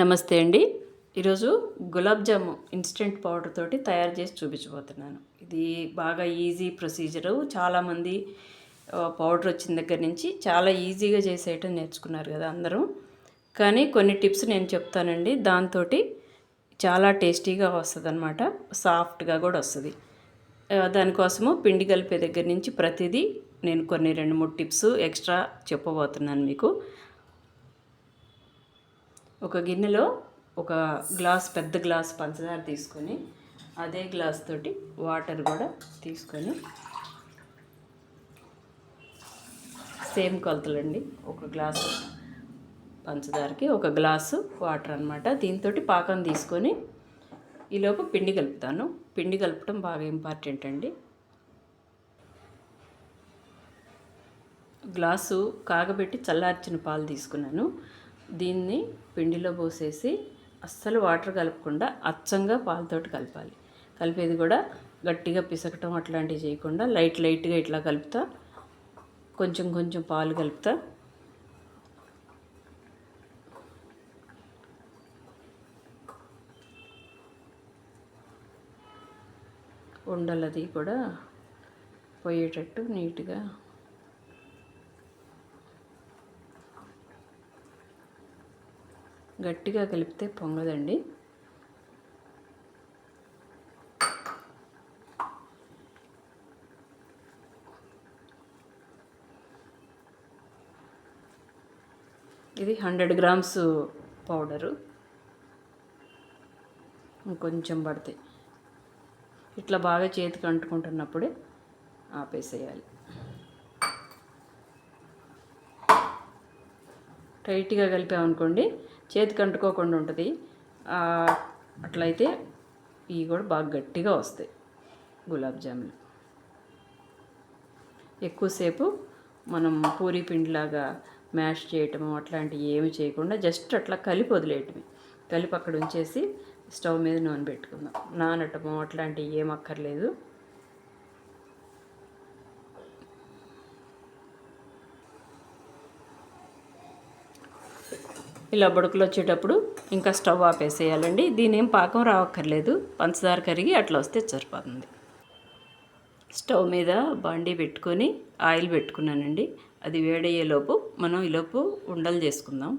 నమస్తే అండి. ఈరోజు గులాబ్ జాము ఇన్స్టెంట్ పౌడర్ తోటి తయారు చేసి చూపించబోతున్నాను. ఇది బాగా ఈజీ ప్రొసీజరు. చాలామంది పౌడర్ వచ్చిన దగ్గర నుంచి చాలా ఈజీగా చేసేయటం నేర్చుకున్నారు కదా అందరూ. కానీ కొన్ని టిప్స్ నేను చెప్తానండి. దాంతో చాలా టేస్టీగా వస్తుంది అనమాట సాఫ్ట్గా కూడా వస్తుంది. దానికోసము పిండి కలిపే దగ్గర నుంచి ప్రతిదీ నేను కొన్ని రెండు మూడు టిప్స్ ఎక్స్ట్రా చెప్పబోతున్నాను మీకు. ఒక గిన్నెలో ఒక గ్లాస్ పెద్ద గ్లాస్ పంచదార తీసుకొని అదే గ్లాస్ తోటి వాటర్ కూడా తీసుకొని సేమ్ కొలతలండి. ఒక గ్లాసు పంచదారకి ఒక గ్లాసు వాటర్ అనమాట దీంతో పాకం తీసుకొని ఈలోపు పిండి కలుపుతాను. పిండి కలపడం బాగా ఇంపార్టెంట్ అండి. గ్లాసు కాగబెట్టి చల్లార్చిన పాలు తీసుకున్నాను. దీన్ని పిండిలో పోసేసి అస్సలు వాటర్ కలపకుండా అచ్చంగా పాలతోటి కలపాలి. కలిపేది కూడా గట్టిగా పిసకటం అట్లాంటివి చేయకుండా లైట్ లైట్గా ఇట్లా కలుపుతా. కొంచెం కొంచెం పాలు కలుపుతా. ఉండలది కూడా పోయేటట్టు నీట్గా గట్టిగా కలిపితే పొంగదండి. ఇది హండ్రెడ్ గ్రామ్స్ పౌడరు. ఇంకొంచెం పడతాయి ఇట్లా బాగా చేతికి అంటుకుంటున్నప్పుడే ఆపేసేయాలి. టైట్గా కలిపామనుకోండి చేతికి అంటుకోకుండా ఉంటుంది. అట్లయితే ఇవి కూడా బాగా గట్టిగా వస్తాయి గులాబ్ జాములు. ఎక్కువసేపు మనం పూరి పిండిలాగా మ్యాష్ చేయటము అట్లాంటివి ఏమి చేయకుండా జస్ట్ అట్లా కలిపి వదిలేయటమే. కలిపి అక్కడ ఉంచేసి స్టవ్ మీద నూనె పెట్టుకుందాం. నానటము అట్లాంటివి ఏం అక్కర్లేదు. ఇలా బుడకలు వచ్చేటప్పుడు ఇంకా స్టవ్ ఆపేసేయాలండి. దీని ఏం పాకం రావక్కర్లేదు. పంచదార కరిగి అట్లా వస్తే సరిపోతుంది. స్టవ్ మీద బాండీ పెట్టుకొని ఆయిల్ పెట్టుకున్నానండి. అది వేడయ్యేలోపు మనం ఈలోపు ఉండలు చేసుకుందాం.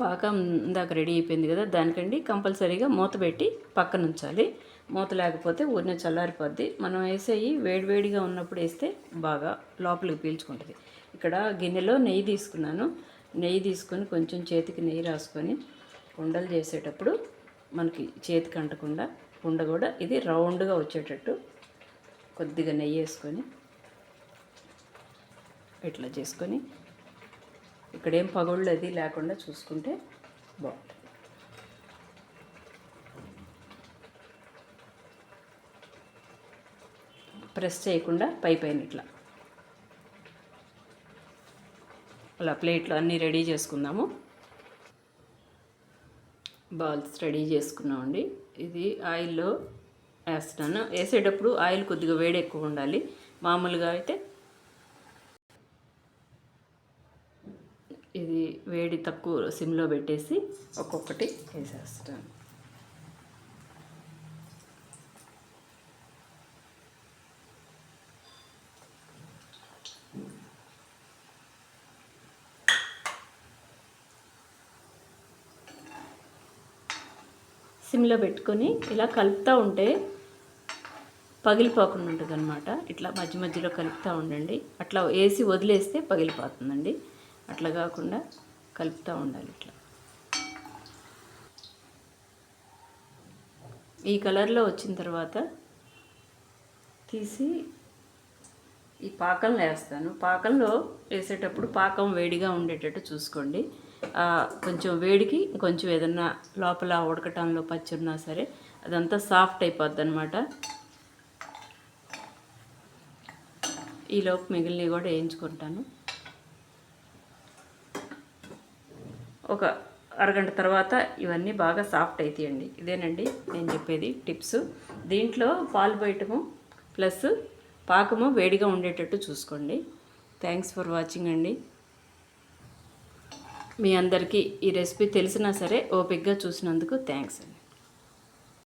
పాకం ఇందాక రెడీ అయిపోయింది కదా దానికండి కంపల్సరీగా మూత పెట్టి పక్కన ఉంచాలి. మూత లేకపోతే ఊరినే చల్లారిపోద్ది. మనం వేసేవి వేడివేడిగా ఉన్నప్పుడు వేస్తే బాగా లోపలికి పీల్చుకుంటుంది. ఇక్కడ గిన్నెలో నెయ్యి తీసుకున్నాను. నెయ్యి తీసుకొని కొంచెం చేతికి నెయ్యి రాసుకొని కుండలు చేసేటప్పుడు మనకి చేతికి అంటకుండా ఉండ కూడా ఇది రౌండ్గా వచ్చేటట్టు కొద్దిగా నెయ్యి వేసుకొని ఇట్లా చేసుకొని ఇక్కడేం పగుళ్ళు అది లేకుండా చూసుకుంటే బాగుంటుంది. ప్రెస్ చేయకుండా పై పైన ఇట్లా అలా ప్లేట్లు అన్నీ రెడీ చేసుకుందాము. బాల్స్ రెడీ చేసుకున్నామండి. ఇది ఆయిల్లో వేస్తాను వేసేటప్పుడు ఆయిల్ కొద్దిగా వేడి ఎక్కువ ఉండాలి. మామూలుగా అయితే ఇది వేడి తక్కువ సిమ్లో పెట్టేసి ఒక్కొక్కటి వేసేస్తాను. సిమ్లో పెట్టుకొని ఇలా కలుపుతూ ఉంటే పగిలిపోకుండా ఉంటుంది అనమాట ఇట్లా మధ్య మధ్యలో కలుపుతూ ఉండండి. అట్లా వేసి వదిలేస్తే పగిలిపోతుందండి. అట్లా కాకుండా కలుపుతూ ఉండాలి ఇట్లా. ఈ కలర్లో వచ్చిన తర్వాత తీసి ఈ పాకంలో వేస్తాను. పాకంలో వేసేటప్పుడు పాకం వేడిగా ఉండేటట్టు చూసుకోండి. కొంచెం వేడికి కొంచెం ఏదన్నా లోపల ఉడకటంలో పచ్చి ఉన్నా సరే అదంతా సాఫ్ట్ అయిపోద్ది అనమాట ఈలోపు మిగిలినవి కూడా వేయించుకుంటాను. ఒక అరగంట తర్వాత ఇవన్నీ బాగా సాఫ్ట్ అవుతాయండి ఇదేనండి నేను చెప్పేది టిప్స్. దీంట్లో పాలు బయటము ప్లస్ పాకము వేడిగా ఉండేటట్టు చూసుకోండి. థ్యాంక్స్ ఫర్ వాచింగ్ అండి. మీ అందరికీ ఈ రెసిపీ తెలిసినా సరే ఓపిక్గా చూసినందుకు థ్యాంక్స్ అండి.